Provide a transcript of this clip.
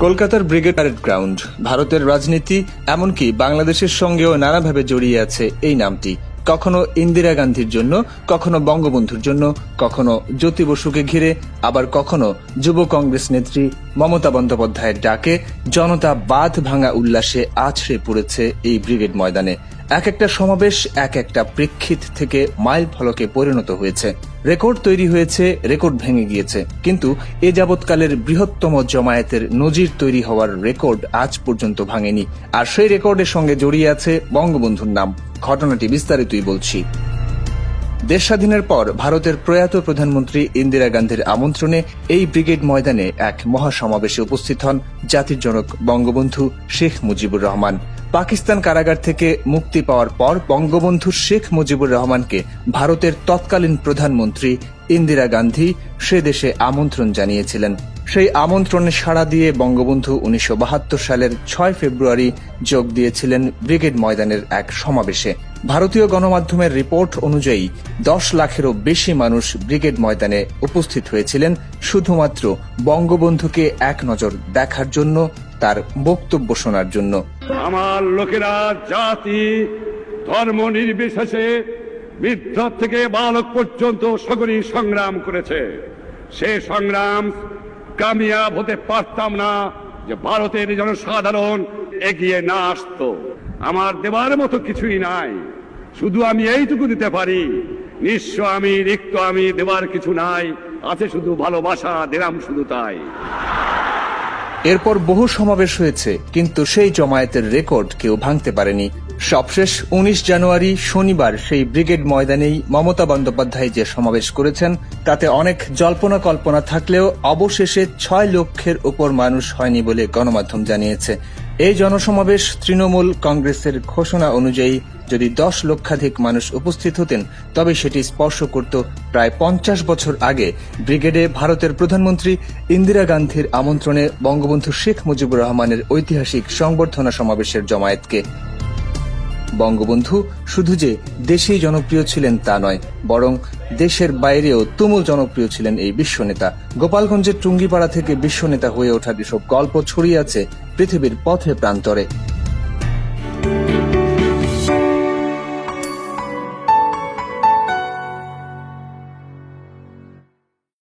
কলকাতার brigade parade ground. ভারতের রাজনীতি, এমনকি বাংলাদেশের সঙ্গেও নানাভাবে জড়িয়ে আছে এই নামটি। কখনো ইন্দিরা গান্ধীর জন্য, কখনো বঙ্গবন্ধুর জন্য, কখনো জ্যোতি বসুকে ঘিরে, আবার কখনো যুব কংগ্রেস নেত্রী মমতা বন্দ্যোপাধ্যায়ের ডাকে, জনতা বাঁধ ভাঙা উল্লাসে আছড়ে পড়েছে এই ব্রিগেড ময়দানে। এক একটা সমাবেশ এক একটা প্রেক্ষিত থেকে মাইল ফলকে পরিণত হয়েছে। রেকর্ড তৈরি হয়েছে, রেকর্ড ভেঙে গিয়েছে। কিন্তু এ যাবৎকালের বৃহত্তম জমায়েতের নজির তৈরি হওয়ার রেকর্ড আজ পর্যন্ত ভাঙেনি। আর সেই রেকর্ডের সঙ্গে জড়িয়ে আছে বঙ্গবন্ধুর নাম। ঘটনাটি বিস্তারিতই বলছি। দেশ স্বাধীনের পর ভারতের প্রয়াত প্রধানমন্ত্রী ইন্দিরা গান্ধীর আমন্ত্রণে এই ব্রিগেড ময়দানে এক মহাসমাবেশে উপস্থিত হন জাতির জনক বঙ্গবন্ধু শেখ মুজিবুর রহমান। পাকিস্তান কারাগার থেকে মুক্তি পাওয়ার পর বঙ্গবন্ধু শেখ মুজিবুর রহমানকে ভারতের তৎকালীন প্রধানমন্ত্রী ইন্দিরা গান্ধী সে দেশে আমন্ত্রণ জানিয়েছিলেন। সেই আমন্ত্রণে সাড়া দিয়ে বঙ্গবন্ধু উনিশশো বাহাত্তর সালের ছয় ফেব্রুয়ারি যোগ দিয়েছিলেন ব্রিগেড ময়দানের এক সমাবেশে। ভারতীয় গণমাধ্যমের রিপোর্ট অনুযায়ী দশ লাখেরও বেশি মানুষ ব্রিগেড ময়দানে উপস্থিত হয়েছিলেন, শুধুমাত্র বঙ্গবন্ধুকে এক নজর দেখার জন্য, তার বক্তব্য শোনার জন্য। আমার লোকেরা, জাতি, ধর্ম নির্বিশেষে বৃদ্ধ থেকে বালক পর্যন্ত সকলেই সংগ্রাম করেছে। সে সংগ্রাম কামিয়াব হতে পারতাম না যে ভারতের জনসাধারণ এগিয়ে না আসতো। আমার দেবার মতো কিছুই নাই। শুধু আমি এইটুকু দিতে পারি। নিঃস্ব আমি, রিক্ত আমি দেবার কিছু নাই। আছে শুধু ভালোবাসা, দিলাম শুধু তাই। এরপর বহু সমাবেশ হয়েছে, কিন্তু সেই জমায়েতের রেকর্ড কেউ ভাঙতে পারেনি। সবশেষ উনিশ জানুয়ারি শনিবার সেই ব্রিগেড ময়দানেই মমতা বন্দ্যোপাধ্যায় যে সমাবেশ করেছেন, তাতে অনেক জল্পনা কল্পনা থাকলেও অবশেষে ছয় লক্ষের উপর মানুষ হয়নি বলে গণমাধ্যম জানিয়েছে। এই জনসমাবেশ তৃণমূল কংগ্রেসের ঘোষণা অনুযায়ী যদি দশ লক্ষাধিক মানুষ উপস্থিত হতেন, তবে সেটি স্পর্শ করত প্রায় পঞ্চাশ বছর আগে ব্রিগেডে ভারতের প্রধানমন্ত্রী ইন্দিরা গান্ধীর আমন্ত্রণে বঙ্গবন্ধু শেখ মুজিবুর রহমানের ঐতিহাসিক সংবর্ধনা সমাবেশের জমায়েতকে। বঙ্গবন্ধু শুধু যে দেশেই জনপ্রিয় ছিলেন তা নয়, বরং দেশের বাইরেও তুমুল জনপ্রিয় ছিলেন এই বিশ্বনেতা। গোপালগঞ্জের টুঙ্গিপাড়া থেকে বিশ্বনেতা হয়ে ওঠার এসব গল্প ছড়িয়ে আছে পৃথিবীর পথে প্রান্তরে।